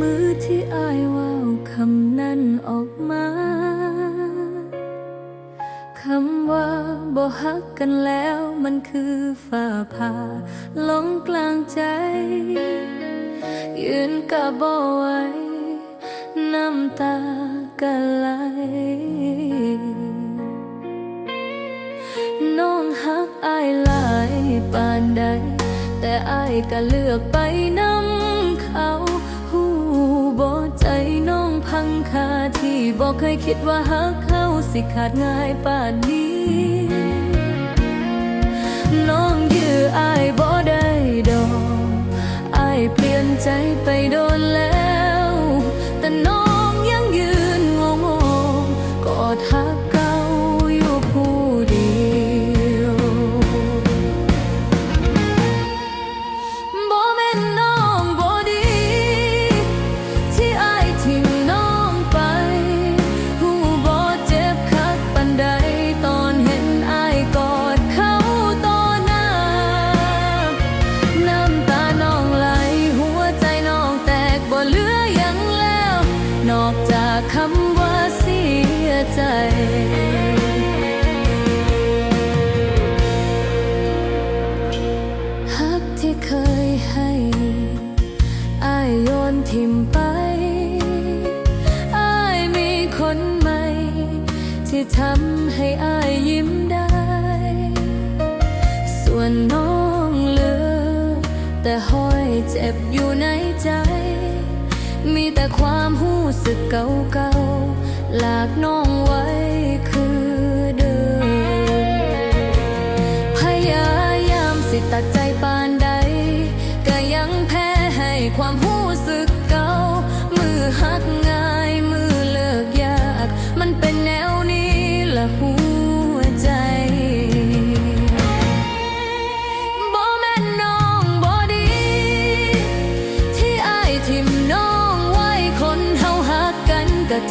มือที่อายว่าคำนั้นออกมา คำว่าบ่ฮักกันแล้วมันคือฝ่าผ่าลงกลางใจ ยืนกับบ่ไหวน้ำตาก็ไหลน้องฮักอายหลายปานใด แต่อายก็เลือกไปนำเขาหูบ่ ใจน้องพังคาที่บอกเคยคิดว่าฮักเขาสิขาดง่ายปานนี้ น้อง อกจากคำว่าเสียใจฮักที่เคยให้อายโยนทิมไปอายมีคนใหม่ ที่ทำให้อายยิ้มได้ ส่วนน้องเหลือ แต่ห้อยเจ็บอยู่ในใจ มีแต่ความหู้สึกเก่าๆ หลากน้องไว้คือเดิม พยายามสิตัดใจปานใด ก็ยังแพ้ให้ความหู้สึกเก่ามือหัก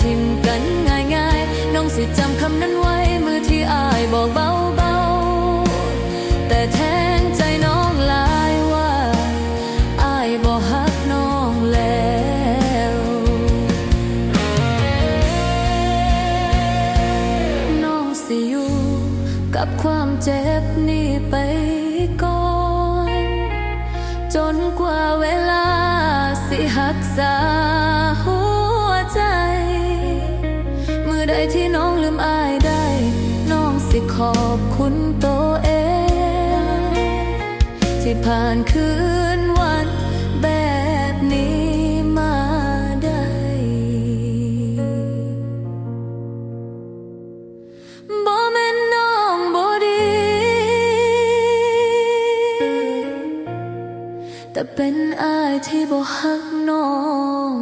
ทิมกันง่ายๆน้องสิจำคำนั้นไว้มือที่อายบอกเบาๆแต่แทงใจน้องหลายว่าอายบ่ฮักน้องแล้วน้องสิอยู่กับความเจ็บนี้ไปก่อน จนกว่าเวลาสิหักษาหัว ใดที่น้องลืมอายได้ น้องสิขอบคุณตัวเอง ที่ผ่านคืนวันแบบนี้มาได้ บ่แม่นน้องบ่ดี แต่เป็นอายที่บ่ฮักน้อง